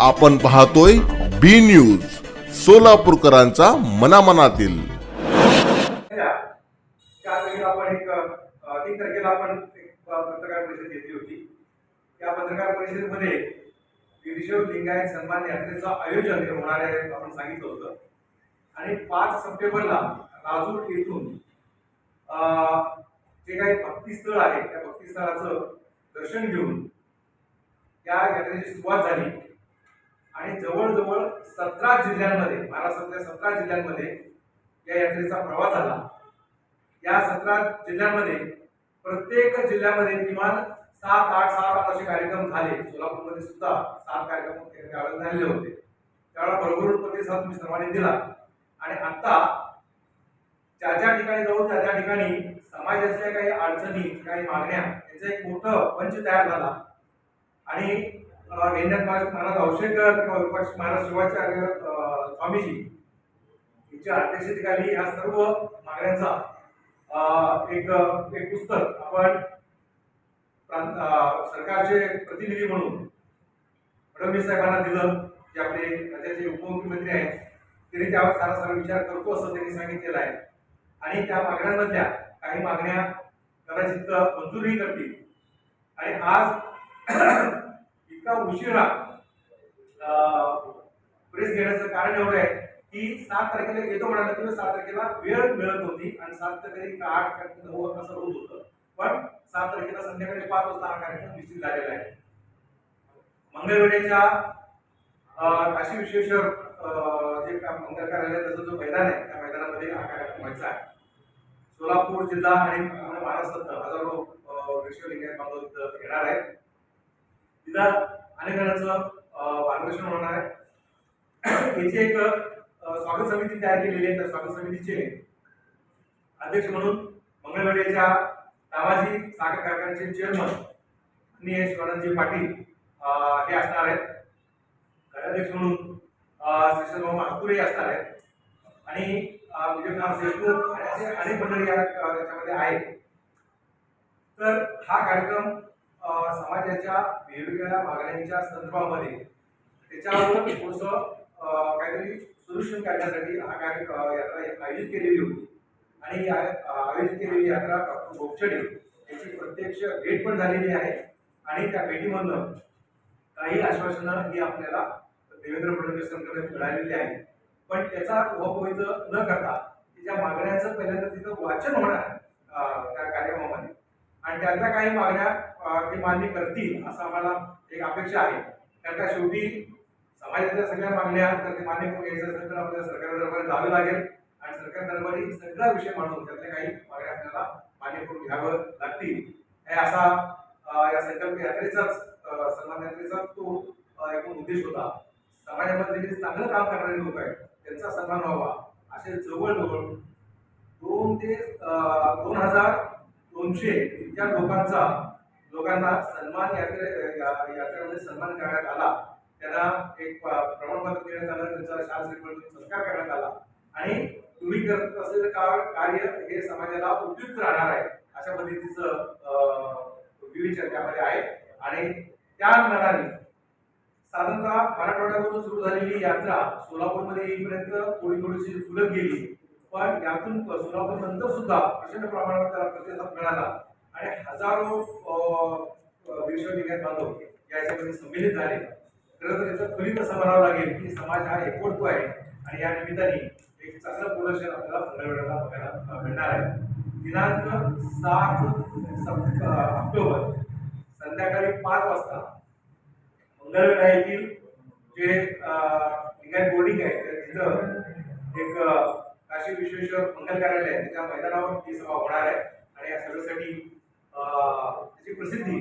आपण पाहतोय बी न्यूज सोलापूरकरांचा मनामनातील. त्या तारखेला आपण एक तीन तारखेला आपण एक पत्रकार परिषद घेतली होती. त्या पत्रकार परिषदेमध्ये वीरशैव लिंगायत सन्मान यात्रेचं आयोजन हे होणार आहे आपण सांगितलं होतं. आणि पाच सप्टेंबरला राजूर येथून अ, जे काही भक्तिस्थळ आहे त्या भक्तिस्थळाचं दर्शन घेऊन त्या यात्रेची सुरुवात झाली. आणि जवळजवळ सतरा जिल्ह्यांमध्ये महाराष्ट्रातल्या सतरा जिल्ह्यांमध्ये या यात्रेचा प्रवास झाला. या सतरा जिल्ह्यांमध्ये प्रत्येक जिल्ह्यामध्ये किमान सात आठ सात आठ असे कार्यक्रम झाले. सोलापूरमध्ये सुद्धा सात कार्यक्रम त्यावेळेला झालेले होते. त्यावेळेला भरभरून प्रतिसाद तुम्ही सर्वांनी दिला. आणि आता ज्या ज्या ठिकाणी जाऊन त्या त्या ठिकाणी समाजाच्या काही अडचणी काही मागण्या याचं एक मोठं मंच तयार झाला. आणि घेण्यात महाराज महाराज किंवा विपक्ष महाराज शिवाचार्य स्वामीजी यांच्या अध्यक्षतेखाली या सर्व मागण्यांचा एक एक पुस्तक आपण सरकारचे प्रतिनिधी म्हणून फडणवीस साहेबांना दिलं जे आपले राज्याचे उपमुख्यमंत्री आहेत. त्यांनी त्यावर सारा सारा विचार करतो असं त्यांनी सांगितलेलं आहे. आणि त्या मागण्यांमधल्या काही मागण्या कदाचित मंजूरही करतील. आणि आज इतका उशिरा प्रेस घेण्याचं कारण एवढं आहे की सात तारखेला येतो म्हणाला किंवा सात तारखेला वेळ मिळत होती आणि सात तारखेला आठ तारखेला हो असं होत होतं. पण सात तारखेला संध्याकाळी पाच वाजता हा कार्यक्रम निश्चित झालेला आहे. मंगळवेढ्याच्या काशी विश्वेश्वर जे मंगल कार्यालय त्याचं जो मैदान आहे त्या मैदानामध्ये हा कार्यक्रम व्हायचा आहे. सोलापूर जिल्हा आणि महाराष्ट्रात हजारो विश्वलिंग बांधव येणार आहेत. तिथं अनेक मार्गदर्शन होणार आहे. याची एक स्वागत समिती तयार केलेली आहे. त्या स्वागत समितीचे अध्यक्ष म्हणून मंगळवेढ्याच्या दामाजी साखर कारखान्याचे चेअरमन आणि शिवानंदजी पाटील हे असणार आहेत. कार्याध्यक्ष म्हणून अं, श्रीशैल असणार आहेत. आणि विजयनाथ देशमुख असे अनेक मंडळी याच्यामध्ये आहेत. तर हा कार्यक्रम समाजाच्या वेगवेगळ्या मागण्यांच्या संदर्भामध्ये त्याच्यावर थोडंसं काहीतरी सोल्युशन काढण्यासाठी हा कार्य यात्रा आयोजित केलेली होती. आणि या आयोजित केलेली यात्रा डॉक्टर गोपछडे याची प्रत्यक्ष भेट पण झालेली आहे. आणि त्या भेटीमधनं काही आश्वासनं ही आपल्याला देवेंद्र फडणवीसांकडे मिळालेली आहे पण त्याचा उपयोग न करता तिच्या मागण्यांचं पहिल्यांदा तिथं वाचन होणार त्या कार्यक्रमामध्ये. आणि त्यातल्या काही मागण्या ते मान्य करतील असं आम्हाला एक अपेक्षा आहे. कारण का शेवटी समाजातल्या सगळ्या मागण्या जर ते मान्य करून घ्यायचं असेल तर आपल्याला सरकार दरबारी जावे लागेल आणि सरकार दरबारी सगळा विषय मांडून त्यातल्या काही मागण्या आपल्याला मान्य करून घ्यावं लागतील. हे असा या संकल्प यात्रेचाच सन्मान यात्रेचा तो एकूण उद्देश होता. समाजामध्ये जे चांगलं काम करणारे लोक आहेत त्यांचा सन्मान व्हावा. असे जवळजवळ दोन ते दोन हजार दोनशे इतक्या लोकांचा लोकांना सन्मान यात्रे यात्रेमध्ये सन्मान करण्यात आला. त्यांना एक प्रमाणपत्र देण्यात आलं त्यांचा शाल श्रीफळ संस्कार करण्यात आला. आणि तुम्ही करत असलेलं का- कार्य हे समाजाला उपयुक्त राहणार आहे अशा पद्धतीचं अं, त्यामध्ये आहे. आणि त्या मनाने साधारणतः मराठवाड्यामधून सुरू झालेली यात्रा सोलापूरमध्ये येईपर्यंत थोडी थोडीशी फुलत गेली. पण यातून सोलापूर नंतर सुद्धा प्रचंड प्रमाणावर त्याला प्रतिसाद मिळाला. आणि हजारो विश्वविज्ञान बांधव या याच्यामध्ये संमेलित झाले. खरं तर याचं फलित असं म्हणावं लागेल की समाज हा एकवटतो आहे आणि या निमित्ताने एक चांगलं प्रदर्शन आपल्याला पंधरवड्याला बघायला मिळणार आहे. दिनांक सात ऑक्टोबर संध्याकाळी पाच वाजता मंगळवेढा येथील जे लिंगायत बोर्डिंग आहे तर तिथं एक काशी विश्वेश्वर मंगल कार्यालय आहे. त्याच्या मैदानावर ही सभा होणार आहे. आणि या सभेसाठी प्रसिद्धी